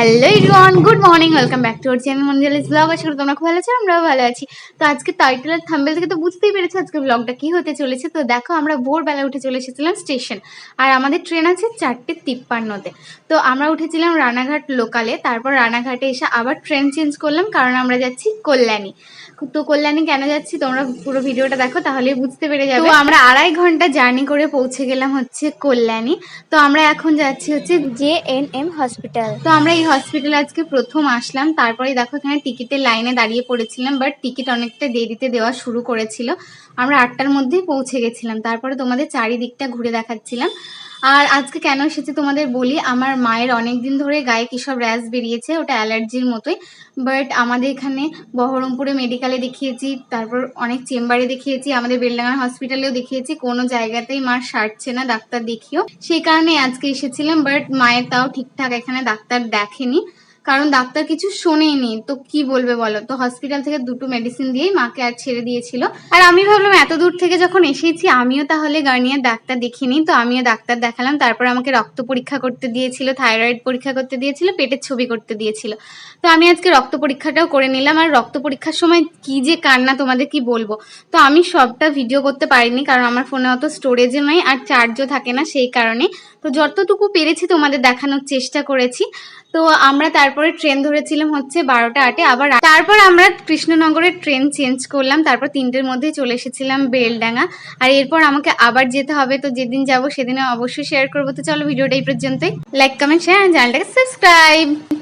Hello everyone good morning welcome back to our channel Manjuli's blog আশা করি তোমরা খুব ভালো আছো, আমরাও ভালো আছি। তো আজকে টাইটেল আর থাম্বেল থেকে তো বুঝতেই পেরেছ আজকে ব্লগটা কী হতে চলেছে। তো দেখো, আমরা ভোরবেলা উঠে চলে এসেছিলাম স্টেশন আর আমাদের ট্রেন আছে চারটে তিপ্পান্নতে। তো আমরা উঠেছিলাম রানাঘাট লোকালে তারপর রানাঘাটে এসে আবার ট্রেন চেঞ্জ করলাম, কারণ আমরা যাচ্ছি কল্যাণী। তো কল্যাণী কেন যাচ্ছি তোমরা পুরো ভিডিওটা দেখো, তাহলেই বুঝতে পেরে যাবে। তো আমরা আড়াই ঘণ্টা জার্নি করে পৌঁছে গেলাম হচ্ছে কল্যাণী। তো আমরা এখন যাচ্ছি হচ্ছে জে এন এম হসপিটাল তো আমরা এই হসপিটালে আজকে প্রথম আসলাম। তারপরে দেখো এখানে টিকিটের লাইনে দাঁড়িয়ে পড়েছিলাম বাট টিকিট অনেকটা দেরিতে দেওয়া শুরু করেছিল। আমরা আটটার মধ্যেই পৌঁছে গেছিলাম। তারপরে তোমাদের চারিদিকটা ঘুরে দেখাচ্ছিলাম। আর আজকে কেন এসেছি তোমাদের বলি, আমার মায়ের অনেক দিন ধরে গায়ে কিসব র্যাশ বেরিয়েছে, ওটা অ্যালার্জির মতোই। বাট আমাদের এখানে বহরমপুরে মেডিকেলে দেখিয়েছি, তারপর অনেক চেম্বারে দেখিয়েছি, আমাদের বেলডাঙ্গার হসপিটালেও দেখিয়েছি, কোনো জায়গাতেই মার সারছে না, ডাক্তার দেখিও। সেই কারণে আজকে এসেছিলাম বাট মায়ের তাও ঠিকঠাক এখানে ডাক্তার দেখেনি। কারণ ডাক্তার কিছু শোনেনি তো কি বলবে বলো? তো হসপিটাল থেকে দুটো মেডিসিন দিয়েই মাকে আর ছেড়ে দিয়েছিল। আর আমি ভাবলাম, এত দূর থেকে যখন এসেছি, আমিও তাহলে গার্নিয়ার ডাক্তার দেখিনি। তো আমিও ডাক্তার দেখালাম, তারপর আমাকে রক্ত পরীক্ষা করতে দিয়েছিল, থাইরয়েড পরীক্ষা করতে দিয়েছিল, পেটের ছবি করতে দিয়েছিল। তো আমি আজকে রক্ত পরীক্ষাটাও করে নিলাম। আর রক্ত পরীক্ষার সময় কি যে কান্না, তোমাদের কি বলব? তো আমি সবটা ভিডিও করতে পারিনি, কারণ আমার ফোনে অত স্টোরেজও নয় আর চার্জও থাকে না সেই কারণে। তো যতটুকু পেরেছি তোমাদের দেখানোর চেষ্টা করেছি। তো আমরা তারপরে ট্রেন ধরেছিলাম হচ্ছে বারোটা আটে, আবার তারপর আমরা কৃষ্ণনগরের ট্রেন চেঞ্জ করলাম, তারপর তিনটের মধ্যে চলে এসেছিলাম বেলডাঙ্গা। আর এরপর আমাকে আবার যেতে হবে, তো যেদিন যাব সেদিনে অবশ্যই শেয়ার করব। তো চলো ভিডিওটা এই পর্যন্তই। লাইক কমেন্ট শেয়ার চ্যানেলটাকে সাবস্ক্রাইব